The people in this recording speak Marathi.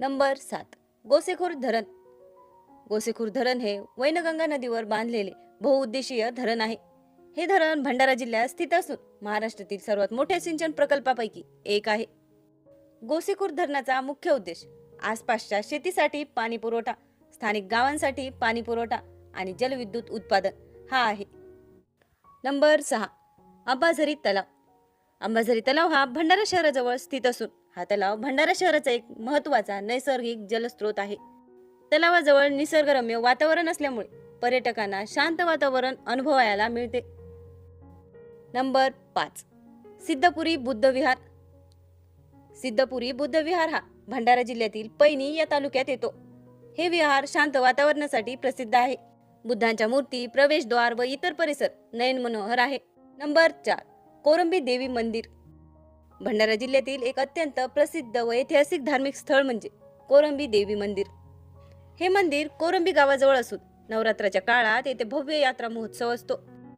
नंबर सात. गोसेखुर्द धरण. गोसेखूर धरण हे वैनगंगा नदीवर बांधलेले बहुउद्देशीय धरण आहे. हे धरण भंडारा जिल्ह्यात स्थित असून महाराष्ट्रातील सर्वात मोठ्या सिंचन प्रकल्पापैकी एक आहे. गोसेखूर धरणाचा मुख्य उद्देश आसपासच्या शेतीसाठी पाणी पुरवठा स्थानिक गावांसाठी पाणी पुरवठा आणि जलविद्युत उत्पादन हा आहे. नंबर सहा. अंबाझरी तलाव. अंबाझरी तलाव हा भंडारा शहराजवळ स्थित असून हा तलाव भंडारा शहराचा एक महत्त्वाचा नैसर्गिक जलस्रोत आहे. तलावाजवळ निसर्गरम्य वातावरण असल्यामुळे पर्यटकांना शांत वातावरण अनुभवायला मिळते. नंबर पाच. सिद्धपुरी बुद्ध विहार. सिद्धपुरी बुद्ध विहार हा भंडारा जिल्ह्यातील पैनी या तालुक्यात येतो. हे विहार शांत वातावरणासाठी प्रसिद्ध आहे. बुद्धांच्या मूर्ती प्रवेशद्वार व इतर परिसर नयन मनोहर आहे. नंबर चार. कोरंबी देवी मंदिर. भंडारा जिल्ह्यातील एक अत्यंत प्रसिद्ध व ऐतिहासिक धार्मिक स्थळ म्हणजे कोरंबी देवी मंदिर. हे मंदिर कोरंबी गावाजवळ असून नवरात्राच्या काळात येथे भव्य यात्रा महोत्सव असतो.